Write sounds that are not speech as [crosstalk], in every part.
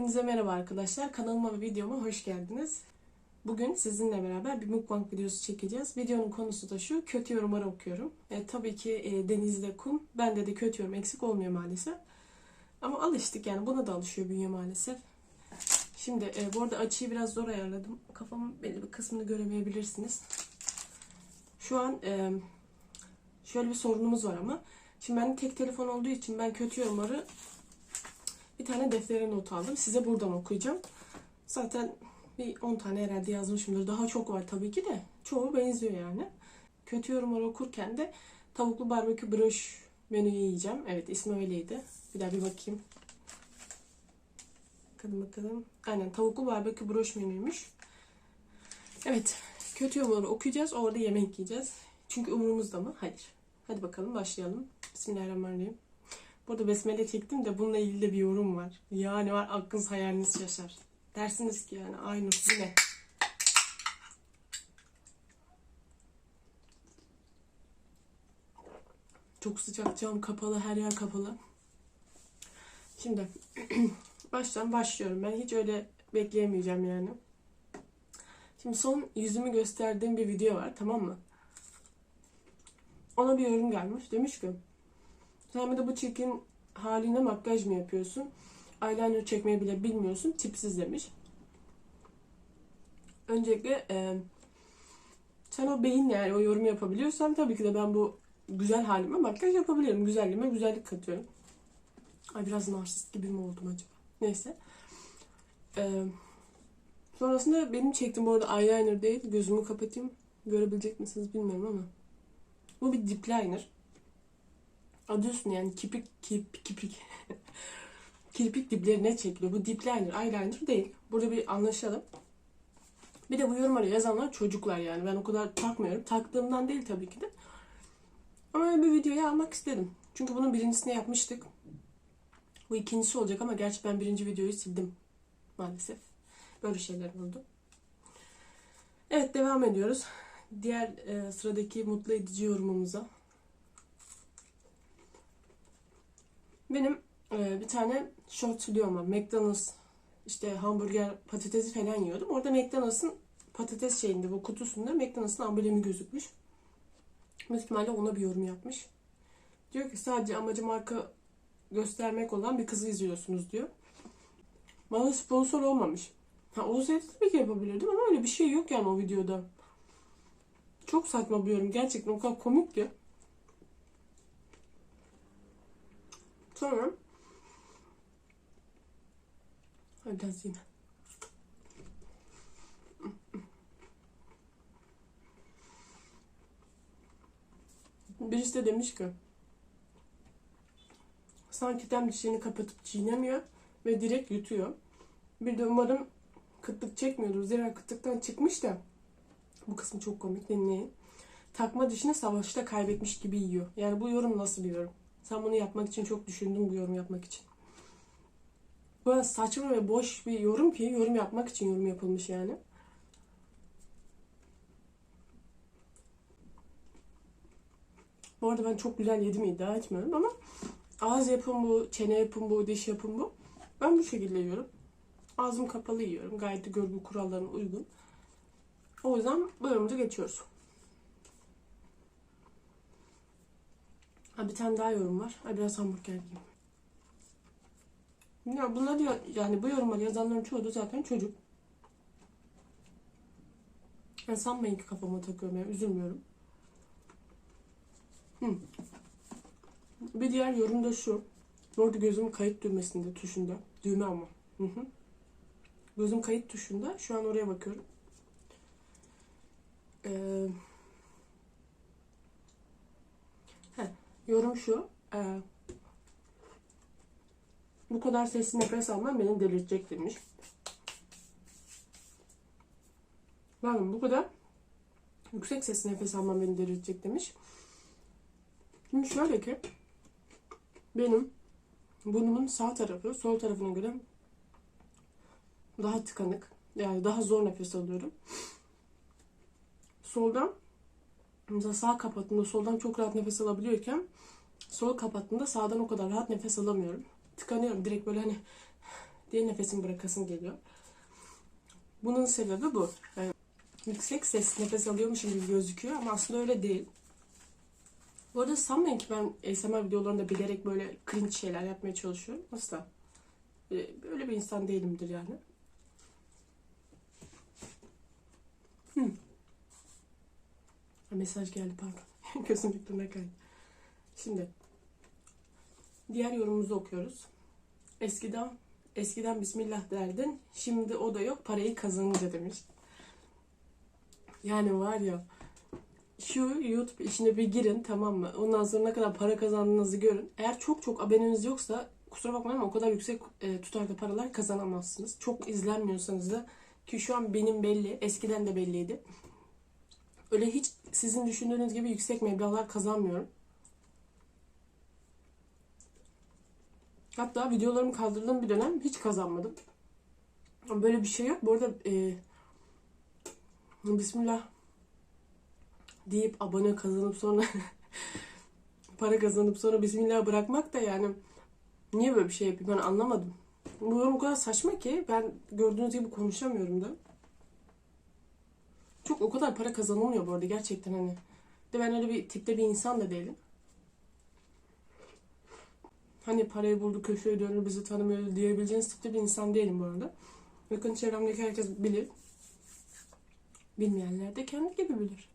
Hepinize merhaba arkadaşlar. Kanalıma ve videoma hoş geldiniz. Bugün sizinle beraber bir mukbang videosu çekeceğiz. Videonun konusu da şu, kötü yorumları okuyorum. E, tabii ki e, denizde kum, bende de kötü yorum eksik olmuyor maalesef. Ama alıştık yani buna da alışıyor bünye maalesef. Şimdi e, bu arada açıyı biraz zor ayarladım. Kafamın belli bir kısmını göremeyebilirsiniz. Şu an e, şöyle bir sorunumuz var ama. Şimdi benim tek telefon olduğu için ben kötü yorumları bir tane deftere not aldım. Size buradan okuyacağım. Zaten bir 10 tane herhalde yazmışımdır. Daha çok var tabii ki de. Çoğu benziyor yani. Kötü yorumları okurken de tavuklu barbekü broş menüyü yiyeceğim. Evet ismi öyleydi. Bir daha bir bakayım. Bakalım bakalım. Aynen tavuklu barbekü broş menüymüş. Evet. Kötü yorumları okuyacağız. Orada yemek yiyeceğiz. Çünkü umurumuzda mı? Hayır. Hadi bakalım başlayalım. Bismillahirrahmanirrahim. Burada besmele çektim de bununla ilgili de bir yorum var. Yani var aklınız hayaliniz şaşar. Dersiniz ki yani Aynur bu ne? Çok sıcak cam kapalı her yer kapalı. Şimdi [clears throat] baştan başlıyorum. Ben hiç öyle bekleyemeyeceğim yani. Şimdi son yüzümü gösterdiğim bir video var tamam mı? Ona bir yorum gelmiş. Demiş ki sen bir de bu çirkin haline makyaj mı yapıyorsun? Eyeliner çekmeyi bile bilmiyorsun. Tipsiz demiş. Öncelikle e, sen o beyinle yani o yorumu yapabiliyorsan tabii ki de ben bu güzel halime makyaj yapabilirim. Güzelliğime güzellik katıyorum. Ay biraz narsist gibi mi oldum acaba? Neyse. E, sonrasında benim çektiğim bu arada eyeliner değil. Gözümü kapatayım. Görebilecek misiniz bilmiyorum ama. Bu bir dip liner. Adı yani kipik kip kipik kirpik [laughs] diplerine çekiliyor. Bu dip liner, eyeliner değil. Burada bir anlaşalım. Bir de bu yorumları yazanlar çocuklar yani. Ben o kadar takmıyorum. Taktığımdan değil tabii ki de. Ama öyle bir videoyu almak istedim. Çünkü bunun birincisini yapmıştık. Bu ikincisi olacak ama gerçi ben birinci videoyu sildim. Maalesef. Böyle şeyler oldu. Evet devam ediyoruz. Diğer e, sıradaki mutlu edici yorumumuza. Benim e, bir tane short videom var. McDonald's işte hamburger patatesi falan yiyordum. Orada McDonald's'ın patates şeyinde bu kutusunda McDonald's'ın amblemi gözükmüş. Büyük ona bir yorum yapmış. Diyor ki sadece amacı marka göstermek olan bir kızı izliyorsunuz diyor. Bana sponsor olmamış. Ha olsaydı tabii ki yapabilirdim ama öyle bir şey yok yani o videoda. Çok saçma bir yorum. Gerçekten o kadar komik ki. Sonra biraz yine. Birisi de demiş ki sanki tem dişlerini kapatıp çiğnemiyor ve direkt yutuyor. Bir de umarım kıtlık çekmiyordur. Zira kıtlıktan çıkmış da bu kısmı çok komik dinleyin. Takma dişini savaşta kaybetmiş gibi yiyor. Yani bu yorum nasıl bir? Sen bunu yapmak için çok düşündün bu yorum yapmak için. Bu saçma ve boş bir yorum ki yorum yapmak için yorum yapılmış yani. Bu arada ben çok güzel yedim iddia etmiyorum ama ağız yapım bu, çene yapım bu, diş yapım bu. Ben bu şekilde yiyorum. Ağzım kapalı yiyorum. Gayet de görgü kurallarına uygun. O yüzden yorumuza geçiyoruz. Ha, bir tane daha yorum var. Ay biraz hamburger yiyeyim. Ya bunlar ya, yani bu yorumları yazanların çoğu da zaten çocuk. Yani sanmayın ki kafama takıyorum yani üzülmüyorum. Hı. Bir diğer yorum da şu. Orada gözüm kayıt düğmesinde tuşunda. Düğme ama. Hı hı. Gözüm kayıt tuşunda. Şu an oraya bakıyorum. Ee, heh, yorum şu. Ee, bu kadar sesli nefes almam beni delirtecek demiş. Bakın bu kadar yüksek sesli nefes almam beni delirtecek demiş. Şimdi şöyle ki benim burnumun sağ tarafı sol tarafına göre daha tıkanık. Yani daha zor nefes alıyorum. Soldan mesela sağ kapattığımda soldan çok rahat nefes alabiliyorken sol kapattığımda sağdan o kadar rahat nefes alamıyorum tıkanıyorum. Direkt böyle hani [sighs] diye nefesimi bırakasım geliyor. Bunun sebebi bu. Yani yüksek ses nefes alıyormuşum gibi gözüküyor ama aslında öyle değil. Bu arada sanmayın ki ben ASMR videolarında bilerek böyle cringe şeyler yapmaya çalışıyorum. Asla. Böyle böyle bir insan değilimdir yani. Hmm. Mesaj geldi pardon. [laughs] Gözüm birbirine kaydı. Şimdi diğer yorumumuzu okuyoruz. Eskiden eskiden Bismillah derdin. Şimdi o da yok parayı kazanınca demiş. Yani var ya şu YouTube işine bir girin tamam mı? Ondan sonra ne kadar para kazandığınızı görün. Eğer çok çok aboneniz yoksa kusura bakmayın ama o kadar yüksek e, tutarda paralar kazanamazsınız. Çok izlenmiyorsanız da ki şu an benim belli. Eskiden de belliydi. Öyle hiç sizin düşündüğünüz gibi yüksek meblağlar kazanmıyorum. Hatta videolarımı kaldırdığım bir dönem hiç kazanmadım. Böyle bir şey yok. Bu arada e, Bismillah deyip abone kazanıp sonra [laughs] para kazanıp sonra Bismillah bırakmak da yani niye böyle bir şey yapayım ben anlamadım. Bu yorum o kadar saçma ki ben gördüğünüz gibi konuşamıyorum da. Çok o kadar para kazanılmıyor bu arada gerçekten hani. De ben öyle bir tipte bir insan da değilim. Hani parayı buldu köşeye dönür bizi tanımıyor diyebileceğiniz tipte bir insan değilim bu arada. Yakın çevremdeki herkes bilir. Bilmeyenler de kendi gibi bilir.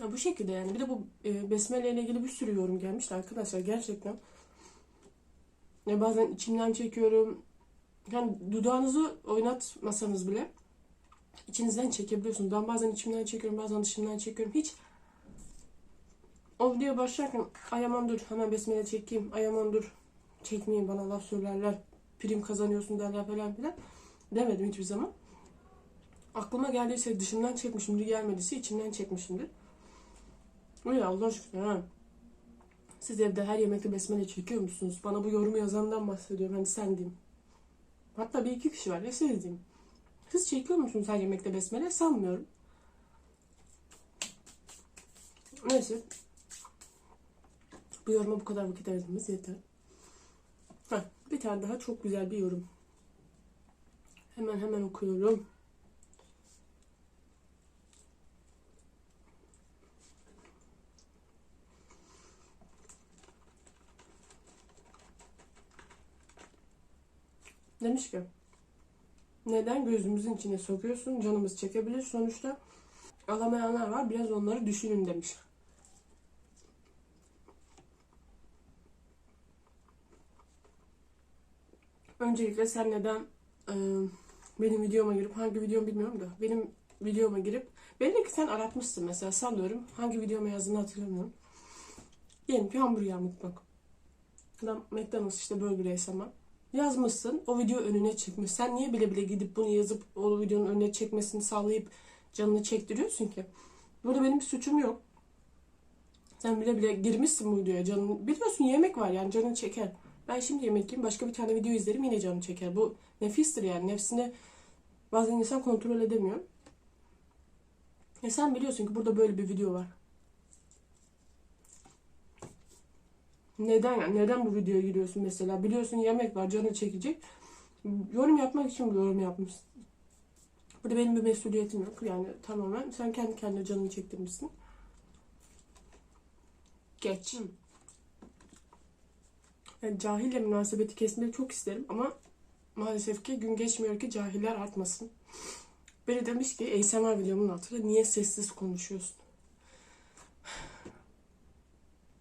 Ya bu şekilde yani. Bir de bu e, besmele ile ilgili bir sürü yorum gelmişti arkadaşlar gerçekten. Ya bazen içimden çekiyorum. Yani dudağınızı oynatmasanız bile içinizden çekebiliyorsunuz. Ben bazen içimden çekiyorum, bazen dışımdan çekiyorum. Hiç o video başlarken ay aman dur hemen besmele çekeyim. Ay aman dur çekmeyin bana laf söylerler. Prim kazanıyorsun derler falan filan. Demedim hiçbir zaman. Aklıma geldiyse dışımdan çekmişimdir, gelmediyse içimden çekmişimdir. Öyle Allah aşkına ha. Siz evde her yemekte besmele çekiyor musunuz? Bana bu yorumu yazandan bahsediyorum. Hani sen diyeyim. Hatta bir iki kişi var ya siz diyeyim. Siz çekiyor musunuz her yemekte besmele? Sanmıyorum. Neyse. Bu yoruma bu kadar vakit ayırdığımız yeter. Heh, bir tane daha çok güzel bir yorum. Hemen hemen okuyorum. Demiş ki neden gözümüzün içine sokuyorsun? Canımız çekebilir. Sonuçta alamayanlar var. Biraz onları düşünün demiş. Öncelikle sen neden e, benim videoma girip hangi videom bilmiyorum da benim videoma girip belli ki sen aratmışsın mesela sanıyorum hangi videoma yazdığını hatırlamıyorum. Diyelim ki hamburger mutfak. Adam McDonald's işte burger ASMR. Yazmışsın o video önüne çıkmış. Sen niye bile bile gidip bunu yazıp o videonun önüne çekmesini sağlayıp canını çektiriyorsun ki? Burada benim suçum yok. Sen bile bile girmişsin bu videoya canını. Biliyorsun yemek var yani canını çeker. Ben şimdi yemek yiyeyim başka bir tane video izlerim yine canını çeker. Bu nefistir yani nefsini bazen insan kontrol edemiyor. Ya sen biliyorsun ki burada böyle bir video var. Neden yani? Neden bu videoya giriyorsun mesela? Biliyorsun yemek var, canı çekecek. Yorum yapmak için bu yorum yapmışsın. Burada benim bir mesuliyetim yok. Yani tamamen sen kendi kendine canını çektirmişsin. Geç. Yani cahille münasebeti kesmeyi çok isterim ama maalesef ki gün geçmiyor ki cahiller artmasın. Biri demiş ki ASMR videomun altında niye sessiz konuşuyorsun?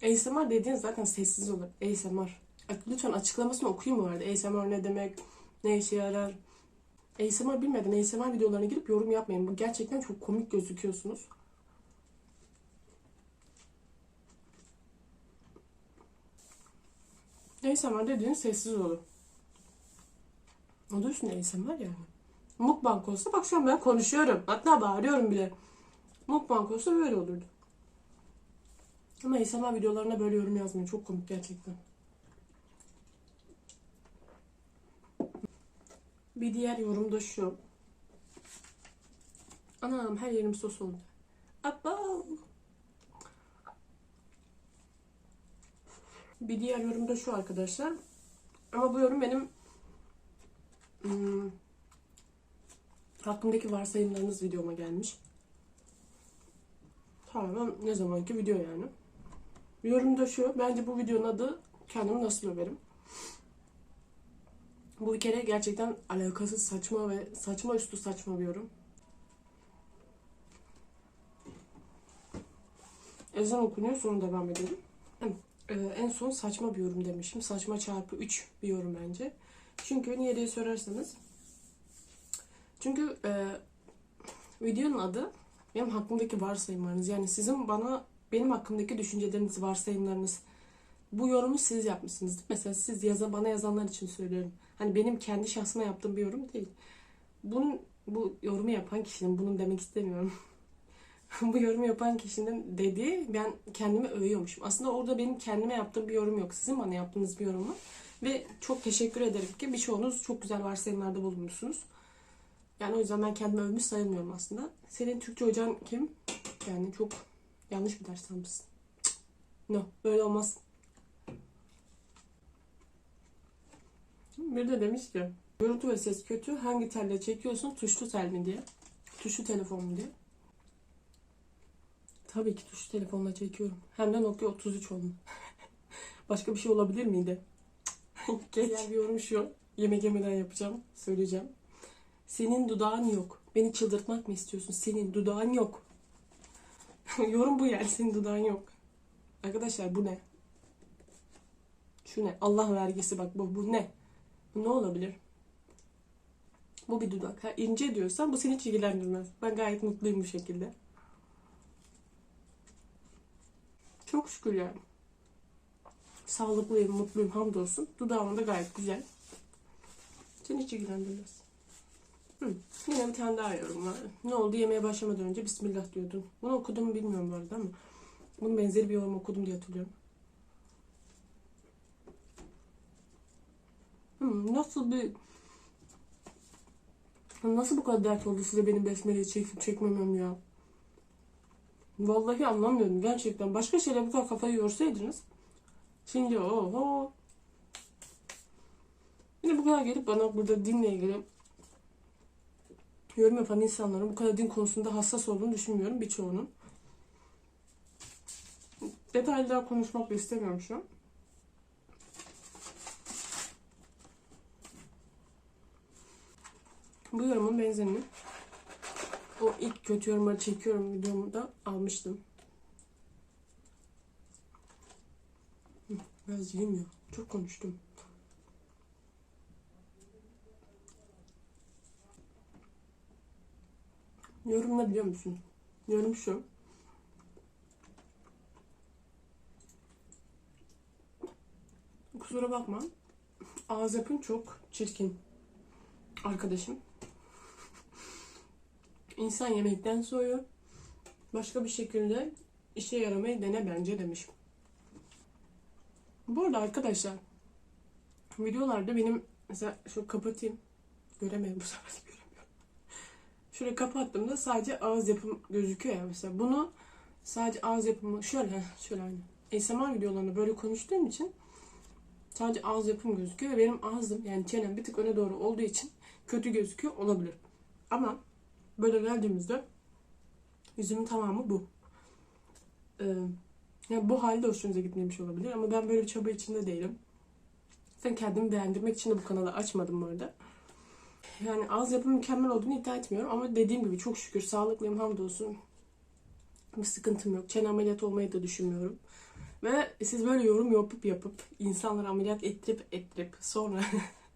ASMR dediğin zaten sessiz olur. ASMR. Lütfen açıklamasını bu arada. ASMR ne demek? Ne işe yarar? ASMR bilmeden ASMR videolarına girip yorum yapmayın. Bu gerçekten çok komik gözüküyorsunuz. ASMR dediğin sessiz olur. Adı üstünde ASMR yani. Mukbang olsa bak şu an ben konuşuyorum. Hatta bağırıyorum bile. Mukbang olsa böyle olurdu. Ama ASMR videolarına böyle yorum yazmayın. Çok komik gerçekten. Bir diğer yorum da şu. Anam her yerim sos oldu. Abba. Bir diğer yorum da şu arkadaşlar. Ama bu yorum benim hmm, hakkımdaki varsayımlarınız videoma gelmiş. Tamamen ne zamanki video yani. Yorum da şu. Bence bu videonun adı kendimi nasıl överim. Bu bir kere gerçekten alakasız saçma ve saçma üstü saçma bir yorum. Ezan okunuyor sonra devam edelim. Ee, en son saçma bir yorum demişim. Saçma çarpı 3 bir yorum bence. Çünkü niye diye sorarsanız. Çünkü e, videonun adı benim hakkımdaki varsayımlarınız. Yani sizin bana benim hakkımdaki düşünceleriniz, varsayımlarınız. Bu yorumu siz yapmışsınız. Mesela siz yaza, bana yazanlar için söylüyorum. Hani benim kendi şahsıma yaptığım bir yorum değil. Bunun bu yorumu yapan kişinin bunun demek istemiyorum. [laughs] bu yorumu yapan kişinin dediği ben kendimi övüyormuşum. Aslında orada benim kendime yaptığım bir yorum yok. Sizin bana yaptığınız bir yorum var. Ve çok teşekkür ederim ki birçoğunuz çok güzel varsayımlarda bulunmuşsunuz. Yani o yüzden ben kendimi övmüş sayılmıyorum aslında. Senin Türkçe hocan kim? Yani çok yanlış bir ders almışsın. No, böyle olmaz. Bir de demiş ki görüntü ve ses kötü. Hangi telle çekiyorsun? Tuşlu tel mi diye. Tuşlu telefon mu diye. Tabii ki tuşlu telefonla çekiyorum. Hem de Nokia 33 oldu. [laughs] Başka bir şey olabilir miydi? Geç. Diğer bir yorum şu. Yemek yemeden yapacağım. Söyleyeceğim. Senin dudağın yok. Beni çıldırtmak mı istiyorsun? Senin dudağın yok. [laughs] yorum bu yani. Senin dudağın yok. Arkadaşlar bu ne? Şu ne? Allah vergisi bak bu, bu ne? Bu ne olabilir? Bu bir dudak. Ha, ince diyorsan bu seni hiç ilgilendirmez. Ben gayet mutluyum bu şekilde. Çok şükür yani. Sağlıklıyım, mutluyum, hamdolsun. Dudağım da gayet güzel. Seni hiç ilgilendirmez. Hı. Yine bir tane daha yorum var. Ne oldu yemeye başlamadan önce Bismillah diyordun. Bunu okudum bilmiyorum bu arada ama bunun benzeri bir yorum okudum diye hatırlıyorum. Hmm, nasıl bir nasıl bu kadar dert oldu size benim besmeleyi çekip çekmemem ya? Vallahi anlamıyorum gerçekten. Başka şeyler bu kadar kafayı yorsaydınız. Şimdi oho. Yine bu kadar gelip bana burada dinle ilgili yorum yapan insanların bu kadar din konusunda hassas olduğunu düşünmüyorum birçoğunun. Detaylı daha konuşmak da istemiyorum şu an. Bu yorumun benzerini o ilk kötü yorumları çekiyorum videomu da almıştım. Biraz yiyeyim ya. Çok konuştum. Yorum ne biliyor musun? Yorum şu. Kusura bakma. Ağız yapın çok çirkin. Arkadaşım. İnsan yemekten soğuyor. Başka bir şekilde işe yaramayı dene bence demiş. Bu arada arkadaşlar videolarda benim mesela şu kapatayım. Göremedim bu sefer Şurayı kapattığımda sadece ağız yapım gözüküyor ya mesela. Bunu sadece ağız yapımı şöyle şöyle aynı. ASMR videolarında böyle konuştuğum için sadece ağız yapım gözüküyor ve benim ağzım yani çenem bir tık öne doğru olduğu için kötü gözüküyor olabilir. Ama böyle geldiğimizde yüzümün tamamı bu. Ee, yani bu halde hoşunuza gitmemiş olabilir ama ben böyle bir çaba içinde değilim. Sen kendimi beğendirmek için de bu kanalı açmadım bu arada. Yani ağız yapım mükemmel olduğunu iddia etmiyorum ama dediğim gibi çok şükür sağlıklıyım hamdolsun. Bir sıkıntım yok. Çene ameliyatı olmayı da düşünmüyorum. Ve siz böyle yorum yapıp yapıp insanları ameliyat ettirip ettirip sonra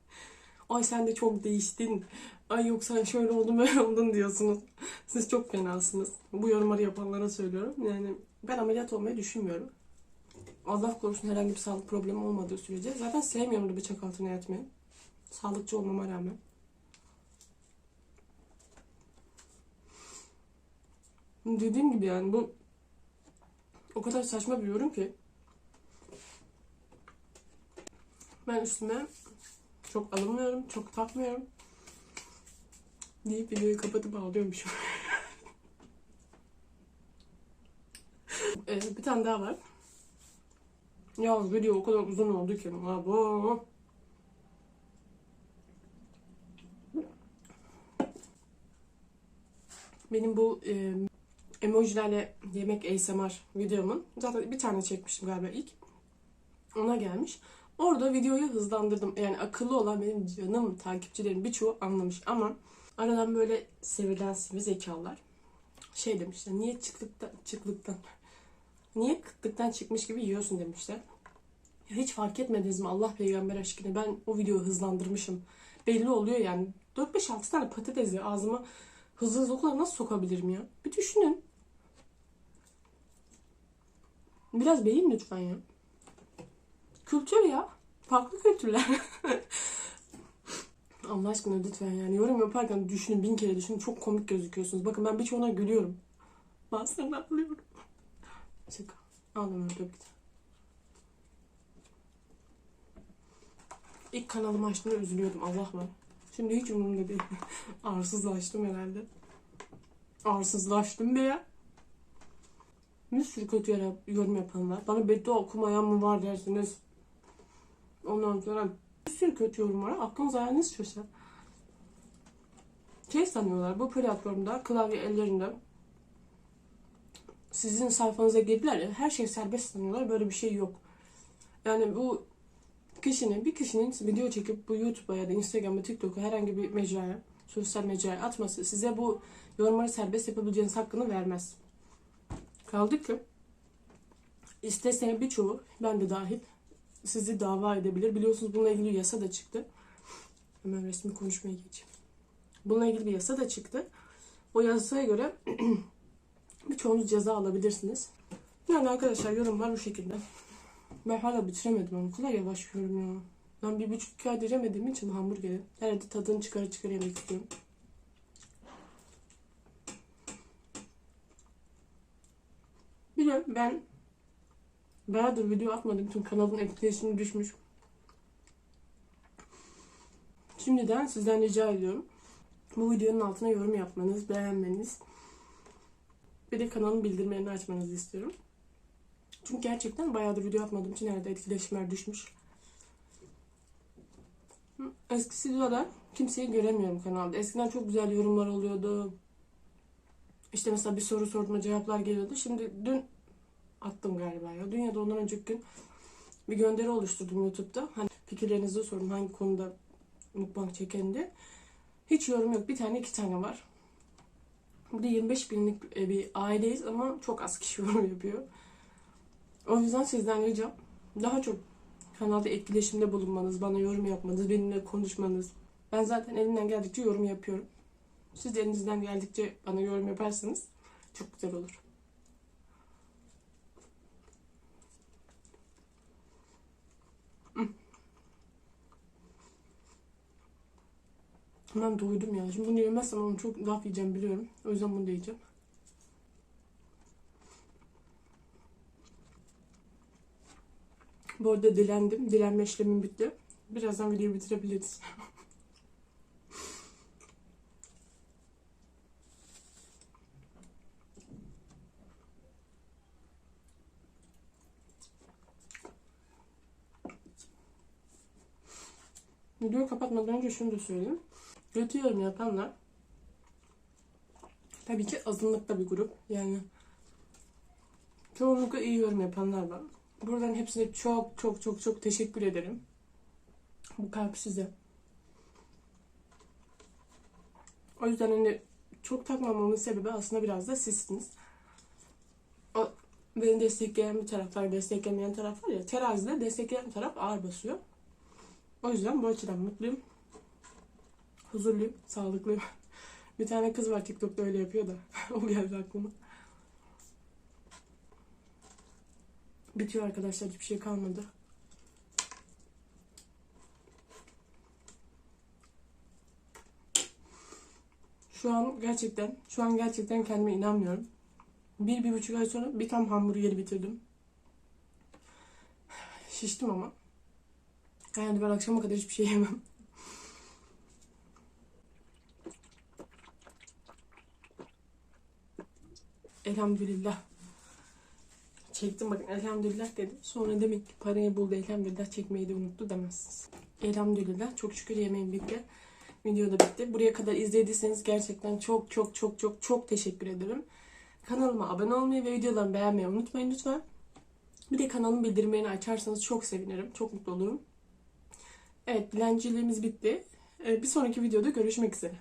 [laughs] ay sen de çok değiştin. Ay yok sen şöyle oldun böyle oldun diyorsunuz. Siz çok fenasınız. Bu yorumları yapanlara söylüyorum. Yani ben ameliyat olmayı düşünmüyorum. Allah korusun herhangi bir sağlık problemi olmadığı sürece. Zaten sevmiyorum da bıçak altına yatmayı. Sağlıkçı olmama rağmen. Dediğim gibi yani bu o kadar saçma bir yorum ki. Ben üstüme çok alınmıyorum, çok takmıyorum. Deyip videoyu kapatıp ağlıyormuşum. [laughs] ee, bir tane daha var. Ya video o kadar uzun oldu ki. Abo. Benim bu e, emojilerle yemek ASMR videomun zaten bir tane çekmiştim galiba ilk. Ona gelmiş. Orada videoyu hızlandırdım. Yani akıllı olan benim canım takipçilerim birçoğu anlamış ama aradan böyle sevilen sivri zekalılar şey demişler. Niye çıklıktan çıklıktan niye kıtlıktan çıkmış gibi yiyorsun demişler. Ya hiç fark etmediniz mi Allah peygamber aşkına ben o videoyu hızlandırmışım. Belli oluyor yani. 4-5-6 tane patatesi ağzıma hızlı hızlı o kadar nasıl sokabilirim ya? Bir düşünün. Biraz beyin lütfen ya. Kültür ya. Farklı kültürler. [laughs] Allah aşkına lütfen yani yorum yaparken düşünün bin kere düşünün çok komik gözüküyorsunuz. Bakın ben birçoğuna gülüyorum. Bazen ağlıyorum. Şaka. Ağlamıyorum tabii ki. İlk kanalımı açtığımda üzülüyordum Allah. Şimdi hiç umurumda değil. [laughs] Arsızlaştım herhalde. Arsızlaştım diye. Bir sürü kötü yorum yapanlar. Bana beddua okumayan mı var dersiniz. Ondan sonra bir sürü kötü yorum var. Aklınız ayağınız şaşar. Şey sanıyorlar bu platformda klavye ellerinde sizin sayfanıza girdiler ya her şey serbest sanıyorlar. Böyle bir şey yok. Yani bu kişinin bir kişinin video çekip bu YouTube'a ya da Instagram'a, TikTok'a herhangi bir mecraya, sosyal mecraya atması size bu yorumları serbest yapabileceğiniz hakkını vermez. Kaldı ki istesene birçoğu, ben de dahil sizi dava edebilir. Biliyorsunuz bununla ilgili yasa da çıktı. Hemen resmi konuşmaya geçeyim. Bununla ilgili bir yasa da çıktı. O yasaya göre [clears throat] birçoğunuz ceza alabilirsiniz. Yani arkadaşlar yorumlar bu şekilde. Ben hala bitiremedim ama kadar yavaş yiyorum ya. Ben bir buçuk iki aydır yemediğim için hamburgeri. Herhalde tadını çıkara çıkara yemek istiyorum. De ben bayağıdır video atmadım. Tüm kanalın etkileşimi düşmüş. Şimdiden sizden rica ediyorum. Bu videonun altına yorum yapmanız, beğenmeniz. Bir de kanalın bildirimlerini açmanızı istiyorum. Çünkü gerçekten bayağıdır video atmadığım için herhalde etkileşimler düşmüş. Eskisi kadar kimseyi göremiyorum kanalda. Eskiden çok güzel yorumlar oluyordu. İşte mesela bir soru sorduğumda cevaplar geliyordu. Şimdi dün attım galiba ya. Dün ya da ondan önceki gün bir gönderi oluşturdum YouTube'da. Hani fikirlerinizi sorun hangi konuda mukbang çeken diye. Hiç yorum yok. Bir tane iki tane var. Burada 25 binlik bir aileyiz ama çok az kişi [laughs] yorum yapıyor. O yüzden sizden ricam daha çok kanalda etkileşimde bulunmanız, bana yorum yapmanız, benimle konuşmanız. Ben zaten elimden geldikçe yorum yapıyorum. Siz de elinizden geldikçe bana yorum yaparsanız çok güzel olur. Ben doydum ya. Şimdi bunu yemezsem onu çok laf yiyeceğim biliyorum. O yüzden bunu da yiyeceğim. Bu arada dilendim. Dilenme işlemim bitti. Birazdan videoyu bitirebiliriz. [laughs] Videoyu kapatmadan önce şunu da söyleyeyim. Kötü yorum yapanlar tabii ki azınlıkta bir grup. Yani çoğunlukla iyi yorum yapanlar var. Buradan hepsine çok çok çok çok teşekkür ederim. Bu kalp size. O yüzden hani çok takmamamın sebebi aslında biraz da sizsiniz. O, beni destekleyen bir taraflar, desteklemeyen taraf var ya. Terazide destekleyen taraf ağır basıyor. O yüzden bu açıdan mutluyum. Huzurluyum, sağlıklıyım. [laughs] bir tane kız var TikTok'ta öyle yapıyor da. [laughs] o geldi aklıma. Bitiyor arkadaşlar. Hiçbir şey kalmadı. Şu an gerçekten, şu an gerçekten kendime inanmıyorum. Bir, bir buçuk ay sonra bir tam hamburgeri bitirdim. [sighs] Şiştim ama. Yani ben akşama kadar hiçbir şey yemem. Elhamdülillah. çektim bakın elhamdülillah dedi. Sonra demek ki parayı buldu elhamdülillah çekmeyi de unuttu demezsiniz. Elhamdülillah çok şükür yemeğim bitti. Video da bitti. Buraya kadar izlediyseniz gerçekten çok çok çok çok çok teşekkür ederim. Kanalıma abone olmayı ve videolarımı beğenmeyi unutmayın lütfen. Bir de kanalın bildirimlerini açarsanız çok sevinirim. Çok mutlu olurum. Evet dilenciliğimiz bitti. Ee, Bir sonraki videoda görüşmek üzere.